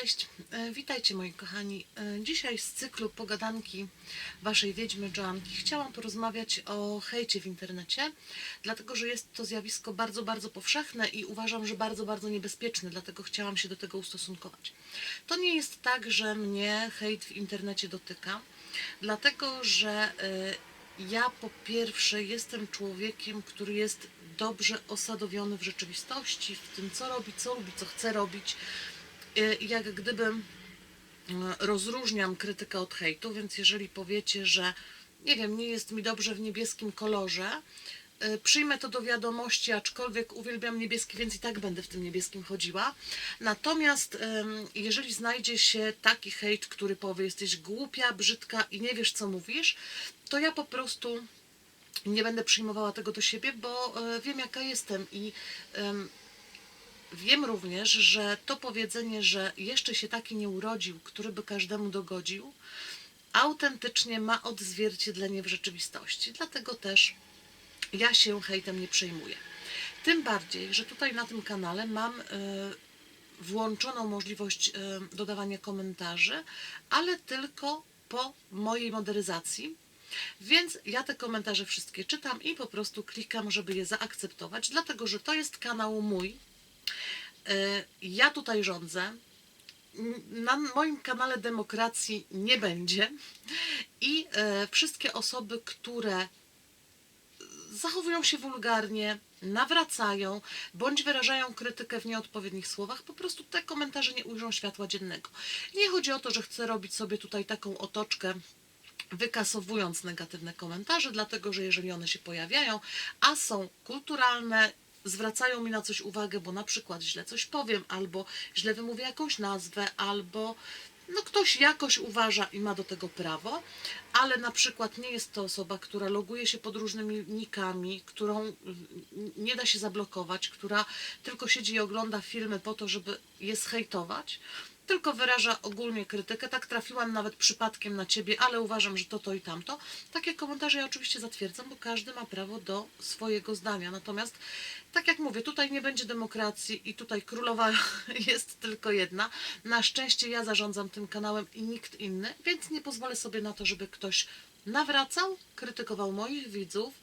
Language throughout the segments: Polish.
cześć. E, Witajcie moi kochani. E, Dzisiaj z cyklu pogadanki waszej wiedźmy Joanki chciałam porozmawiać o hejcie w internecie, dlatego że jest to zjawisko bardzo, bardzo powszechne i uważam, że bardzo, bardzo niebezpieczne, dlatego chciałam się do tego ustosunkować. To nie jest tak, że mnie hejt w internecie dotyka, dlatego że e, ja po pierwsze jestem człowiekiem, który jest dobrze osadowiony w rzeczywistości, w tym co robi, co lubi, co chce robić. Y, jak gdyby mm, rozróżniam krytykę od hejtu, więc jeżeli powiecie, że nie wiem, nie jest mi dobrze w niebieskim kolorze, y, przyjmę to do wiadomości, aczkolwiek uwielbiam niebieski, więc i tak będę w tym niebieskim chodziła. Natomiast jeżeli znajdzie się taki hejt, który powie, jesteś głupia, brzydka i nie wiesz, co mówisz, to ja po prostu nie będę przyjmowała tego do siebie, bo wiem, jaka jestem i Wiem również, że to powiedzenie, że jeszcze się taki nie urodził, który by każdemu dogodził, autentycznie ma odzwierciedlenie w rzeczywistości. Dlatego też ja się hejtem nie przejmuję. Tym bardziej, że tutaj na tym kanale mam e, włączoną możliwość e, dodawania komentarzy, ale tylko po mojej moderyzacji. Więc ja te komentarze wszystkie czytam i po prostu klikam, żeby je zaakceptować, dlatego że to jest kanał mój, Ja tutaj rządzę. Na moim kanale demokracji nie będzie i e, wszystkie osoby, które zachowują się wulgarnie, nawracają bądź wyrażają krytykę w nieodpowiednich słowach, po prostu te komentarze nie ujrzą światła dziennego. Nie chodzi o to, że chcę robić sobie tutaj taką otoczkę wykasowując negatywne komentarze, dlatego że jeżeli one się pojawiają, a są kulturalne, zwracają mi na coś uwagę, bo na przykład źle coś powiem, albo źle wymówię jakąś nazwę, albo no ktoś jakoś uważa i ma do tego prawo, ale na przykład nie jest to osoba, która loguje się pod różnymi nikami, którą mm, nie da się zablokować, która tylko siedzi i ogląda filmy po to, żeby je zhejtować, tylko wyraża ogólnie krytykę. Tak trafiłam nawet przypadkiem na ciebie, ale uważam, że to, to i tamto. Takie komentarze ja oczywiście zatwierdzam, bo każdy ma prawo do swojego zdania. Natomiast, tak jak mówię, tutaj nie będzie demokracji i tutaj królowa jest tylko jedna. Na szczęście ja zarządzam tym kanałem i nikt inny, więc nie pozwolę sobie na to, żeby ktoś nawracał, krytykował moich widzów,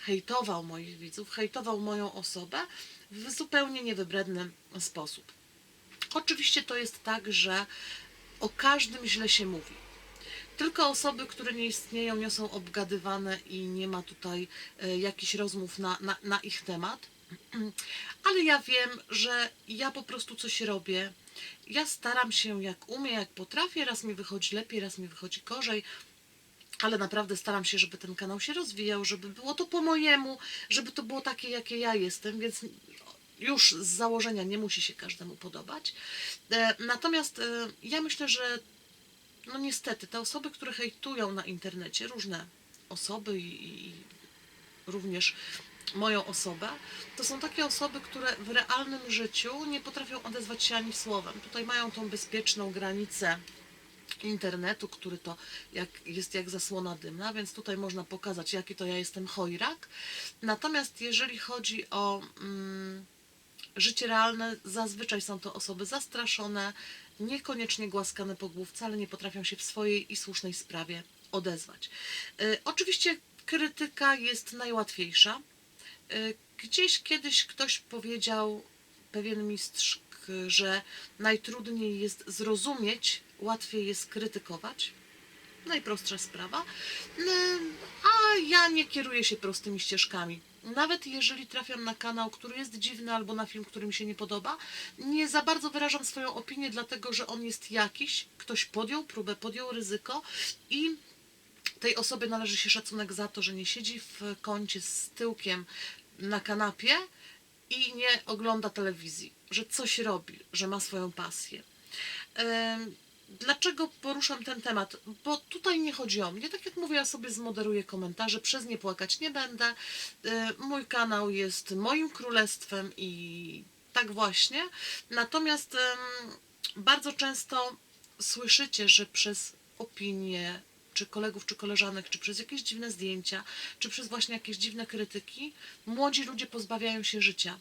hejtował moich widzów, hejtował moją osobę w zupełnie niewybredny sposób. Oczywiście to jest tak, że o każdym źle się mówi. Tylko osoby, które nie istnieją, nie są obgadywane i nie ma tutaj e, jakichś rozmów na, na, na ich temat. Ale ja wiem, że ja po prostu coś robię. Ja staram się jak umiem, jak potrafię. Raz mi wychodzi lepiej, raz mi wychodzi gorzej. Ale naprawdę staram się, żeby ten kanał się rozwijał, żeby było to po mojemu, żeby to było takie, jakie ja jestem, więc już z założenia nie musi się każdemu podobać. E, Natomiast e, ja myślę, że no niestety te osoby, które hejtują na internecie, różne osoby i, i również moją osobę, to są takie osoby, które w realnym życiu nie potrafią odezwać się ani słowem. Tutaj mają tą bezpieczną granicę internetu, który to jak, jest jak zasłona dymna, więc tutaj można pokazać, jaki to ja jestem chojrak. Natomiast jeżeli chodzi o mm, życie realne, zazwyczaj są to osoby zastraszone, niekoniecznie głaskane po główce, ale nie potrafią się w swojej i słusznej sprawie odezwać. Y, oczywiście krytyka jest najłatwiejsza. Y, Gdzieś kiedyś ktoś powiedział, pewien mistrz, że najtrudniej jest zrozumieć, łatwiej jest krytykować. Najprostsza sprawa. No, A ja nie kieruję się prostymi ścieżkami. Nawet jeżeli trafiam na kanał, który jest dziwny, albo na film, który mi się nie podoba, nie za bardzo wyrażam swoją opinię, dlatego że on jest jakiś, ktoś podjął próbę, podjął ryzyko i tej osobie należy się szacunek za to, że nie siedzi w kącie z tyłkiem na kanapie i nie ogląda telewizji, że coś robi, że ma swoją pasję. Em, Dlaczego poruszam ten temat? Bo tutaj nie chodzi o mnie. Tak jak mówię, ja sobie zmoderuję komentarze, przez nie płakać nie będę. E, Mój kanał jest moim królestwem i tak właśnie. Natomiast bardzo często słyszycie, że przez opinie, czy kolegów, czy koleżanek, czy przez jakieś dziwne zdjęcia, czy przez właśnie jakieś dziwne krytyki, młodzi ludzie pozbawiają się życia.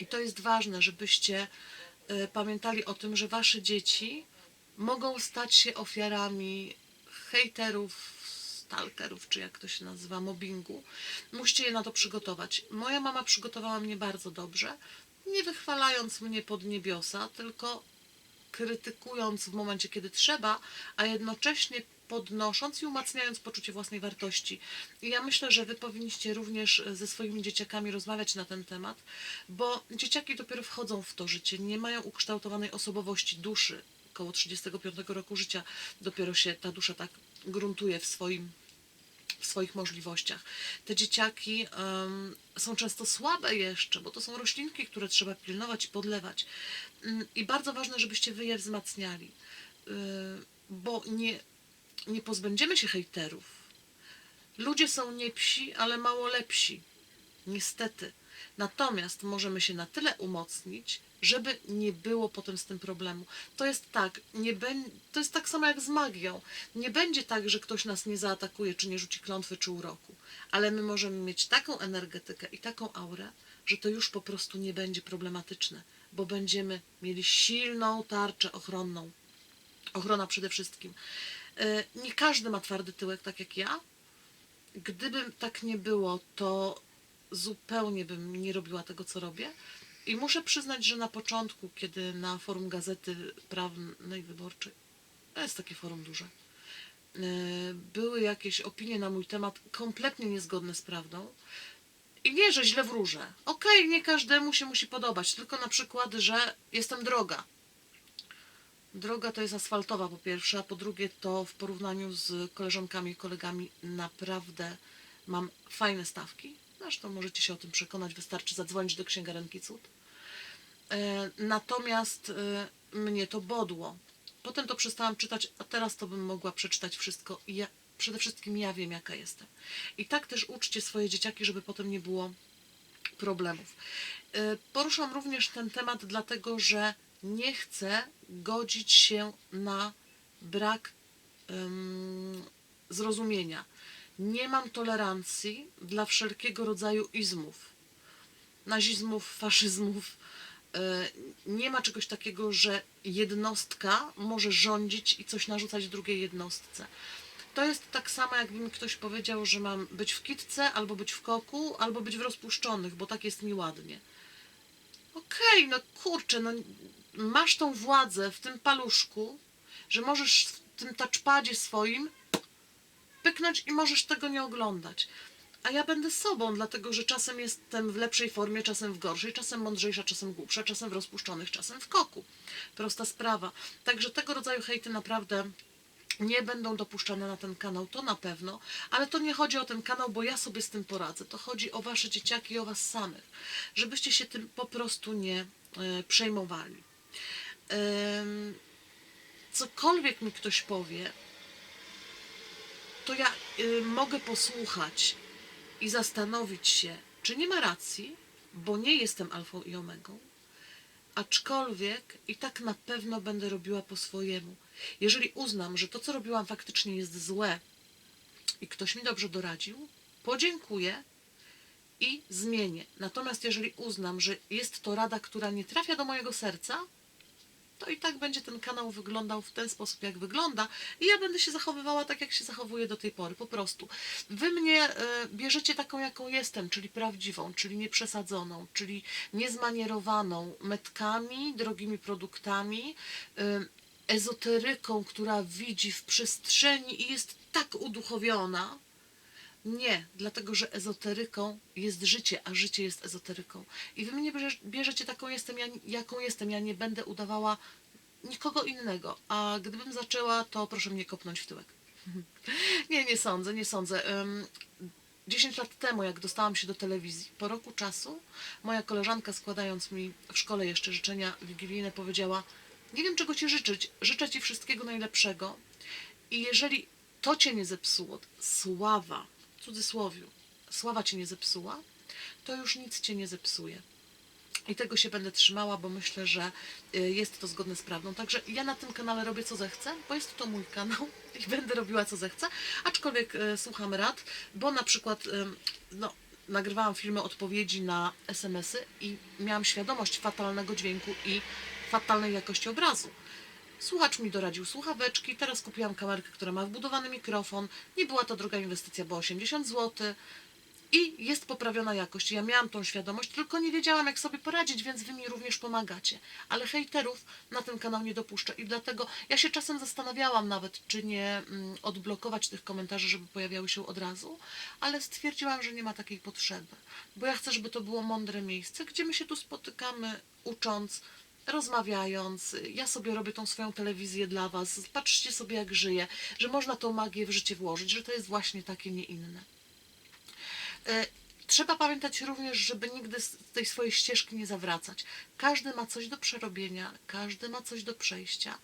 I to jest ważne, żebyście e, pamiętali o tym, że wasze dzieci mogą stać się ofiarami hejterów, stalkerów, czy jak to się nazywa, mobbingu. Musicie je na to przygotować. Moja mama przygotowała mnie bardzo dobrze, nie wychwalając mnie pod niebiosa, tylko krytykując w momencie, kiedy trzeba, a jednocześnie podnosząc i umacniając poczucie własnej wartości. I ja myślę, że Wy powinniście również ze swoimi dzieciakami rozmawiać na ten temat, bo dzieciaki dopiero wchodzą w to życie, nie mają ukształtowanej osobowości duszy. Koło 35 roku życia dopiero się ta dusza tak gruntuje w swoim w swoich możliwościach. Te dzieciaki em, są często słabe jeszcze, bo to są roślinki, które trzeba pilnować i podlewać. Mm, I bardzo ważne, żebyście wy je wzmacniali, Y, bo nie, nie pozbędziemy się hejterów. Ludzie są nie psi, ale mało lepsi. Niestety. Natomiast możemy się na tyle umocnić, żeby nie było potem z tym problemu. To jest tak, nie to jest tak samo jak z magią. Nie będzie tak, że ktoś nas nie zaatakuje, czy nie rzuci klątwy, czy uroku. Ale my możemy mieć taką energetykę i taką aurę, że to już po prostu nie będzie problematyczne, bo będziemy mieli silną tarczę ochronną. Ochrona przede wszystkim. E, Nie każdy ma twardy tyłek, tak jak ja. Gdyby tak nie było, to zupełnie bym nie robiła tego, co robię. I muszę przyznać, że na początku, kiedy na forum Gazety Prawnej Wyborczej, to jest takie forum duże, e, były jakieś opinie na mój temat kompletnie niezgodne z prawdą. I nie, że źle wróżę. Okej, nie każdemu się musi podobać, tylko na przykład, że jestem droga. Droga to jest asfaltowa po pierwsze, a po drugie to w porównaniu z koleżankami i kolegami naprawdę mam fajne stawki. Zresztą możecie się o tym przekonać, wystarczy zadzwonić do księgarenki cud. E, Natomiast e, mnie to bodło. Potem to przestałam czytać, a teraz to bym mogła przeczytać wszystko i ja, przede wszystkim ja wiem, jaka jestem. I tak też uczcie swoje dzieciaki, żeby potem nie było problemów. E, Poruszam również ten temat, dlatego że nie chcę godzić się na brak em, zrozumienia. Nie mam tolerancji dla wszelkiego rodzaju izmów, nazizmów, faszyzmów. E, Nie ma czegoś takiego, że jednostka może rządzić i coś narzucać drugiej jednostce. To jest tak samo, jakby mi ktoś powiedział, że mam być w kitce, albo być w koku, albo być w rozpuszczonych, bo tak jest mi ładnie. Okej, no kurczę, no masz tą władzę w tym paluszku, że możesz w tym touchpadzie swoim pyknąć i możesz tego nie oglądać. A ja będę sobą, dlatego że czasem jestem w lepszej formie, czasem w gorszej, czasem mądrzejsza, czasem głupsza, czasem w rozpuszczonych, czasem w koku. Prosta sprawa. Także tego rodzaju hejty naprawdę nie będą dopuszczane na ten kanał, to na pewno, ale to nie chodzi o ten kanał, bo ja sobie z tym poradzę. To chodzi o wasze dzieciaki i o was samych, żebyście się tym po prostu nie e, przejmowali. Em, cokolwiek mi ktoś powie, to ja y, mogę posłuchać i zastanowić się, czy nie ma racji, bo nie jestem alfą i omegą, aczkolwiek i tak na pewno będę robiła po swojemu. Jeżeli uznam, że to, co robiłam, faktycznie jest złe i ktoś mi dobrze doradził, podziękuję i zmienię. Natomiast jeżeli uznam, że jest to rada, która nie trafia do mojego serca, to i tak będzie ten kanał wyglądał w ten sposób, jak wygląda, i ja będę się zachowywała tak, jak się zachowuję do tej pory, po prostu. Wy mnie e, bierzecie taką, jaką jestem, czyli prawdziwą, czyli nieprzesadzoną, czyli niezmanierowaną metkami, drogimi produktami, e, ezoteryką, która widzi w przestrzeni i jest tak uduchowiona. Nie, dlatego że ezoteryką jest życie, a życie jest ezoteryką. I wy mnie bierze- bierzecie taką jestem, ja, jaką jestem. Ja nie będę udawała nikogo innego. A gdybym zaczęła, to proszę mnie kopnąć w tyłek. nie, nie sądzę, nie sądzę. Ym, 10 lat temu, jak dostałam się do telewizji, po roku czasu, moja koleżanka składając mi w szkole jeszcze życzenia wigilijne powiedziała nie wiem czego Ci życzyć, życzę Ci wszystkiego najlepszego i jeżeli to Cię nie zepsuło, sława, w cudzysłowiu, sława Cię nie zepsuła, to już nic Cię nie zepsuje. I tego się będę trzymała, bo myślę, że y, jest to zgodne z prawdą. Także ja na tym kanale robię co zechcę, bo jest to mój kanał i będę robiła co zechcę, aczkolwiek y, słucham rad, bo na przykład ym, no, nagrywałam filmy odpowiedzi na SMS-y i miałam świadomość fatalnego dźwięku i fatalnej jakości obrazu. Słuchacz mi doradził słuchaweczki, teraz kupiłam kamerkę, która ma wbudowany mikrofon. Nie była to droga inwestycja, bo 80 zł. I jest poprawiona jakość. Ja miałam tą świadomość, tylko nie wiedziałam, jak sobie poradzić, więc wy mi również pomagacie. Ale hejterów na ten kanał nie dopuszczę i dlatego ja się czasem zastanawiałam nawet, czy nie mm, odblokować tych komentarzy, żeby pojawiały się od razu, ale stwierdziłam, że nie ma takiej potrzeby, bo ja chcę, żeby to było mądre miejsce, gdzie my się tu spotykamy, ucząc, rozmawiając. Ja sobie robię tą swoją telewizję dla was. Patrzcie sobie, jak żyję, że można tą magię w życie włożyć, że to jest właśnie takie, nie inne. E, Trzeba pamiętać również, żeby nigdy z tej swojej ścieżki nie zawracać. Każdy ma coś do przerobienia, każdy ma coś do przejścia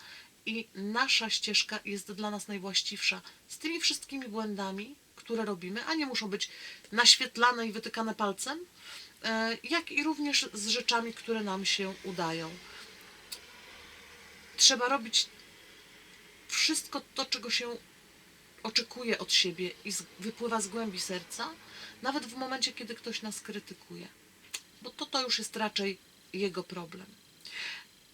i nasza ścieżka jest dla nas najwłaściwsza. Z tymi wszystkimi błędami, które robimy, a nie muszą być naświetlane i wytykane palcem, jak i również z rzeczami, które nam się udają. Trzeba robić wszystko to, czego się oczekuje od siebie i wypływa z głębi serca, nawet w momencie, kiedy ktoś nas krytykuje. Bo to, to już jest raczej jego problem.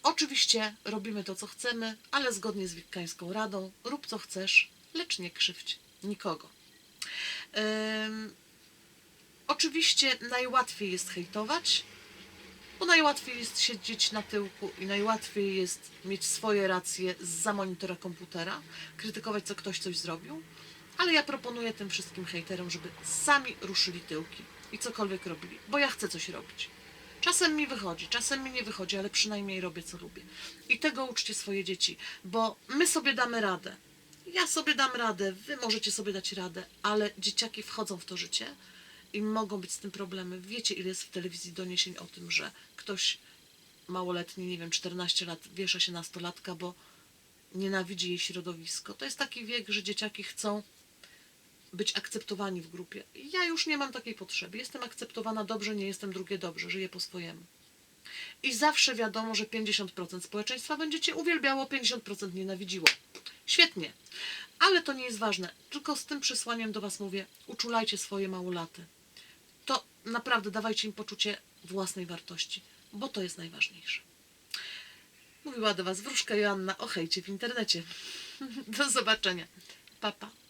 Oczywiście robimy to, co chcemy, ale zgodnie z wikkańską radą, rób co chcesz, lecz nie krzywdź nikogo. Oczywiście najłatwiej jest hejtować, bo najłatwiej jest siedzieć na tyłku i najłatwiej jest mieć swoje racje za monitora komputera, krytykować, co ktoś coś zrobił. Ale ja proponuję tym wszystkim hejterom, żeby sami ruszyli tyłki i cokolwiek robili, bo ja chcę coś robić. Czasem mi wychodzi, czasem mi nie wychodzi, ale przynajmniej robię, co lubię. I tego uczcie swoje dzieci, bo my sobie damy radę. Ja sobie dam radę, wy możecie sobie dać radę, ale dzieciaki wchodzą w to życie i mogą być z tym problemy. Wiecie, ile jest w telewizji doniesień o tym, że ktoś małoletni, nie wiem, 14 lat, wiesza się nastolatka, bo nienawidzi jej środowisko. To jest taki wiek, że dzieciaki chcą być akceptowani w grupie. Ja już nie mam takiej potrzeby. Jestem akceptowana dobrze, nie jestem drugie dobrze, żyję po swojemu. I zawsze wiadomo, że 50% społeczeństwa będzie cię uwielbiało, 50% nienawidziło. Świetnie. Ale to nie jest ważne. Tylko z tym przesłaniem do Was mówię, uczulajcie swoje małolaty. Naprawdę dawajcie im poczucie własnej wartości, bo to jest najważniejsze. Mówiła do Was wróżka Joanna o hejcie w internecie. Do zobaczenia. Pa, pa.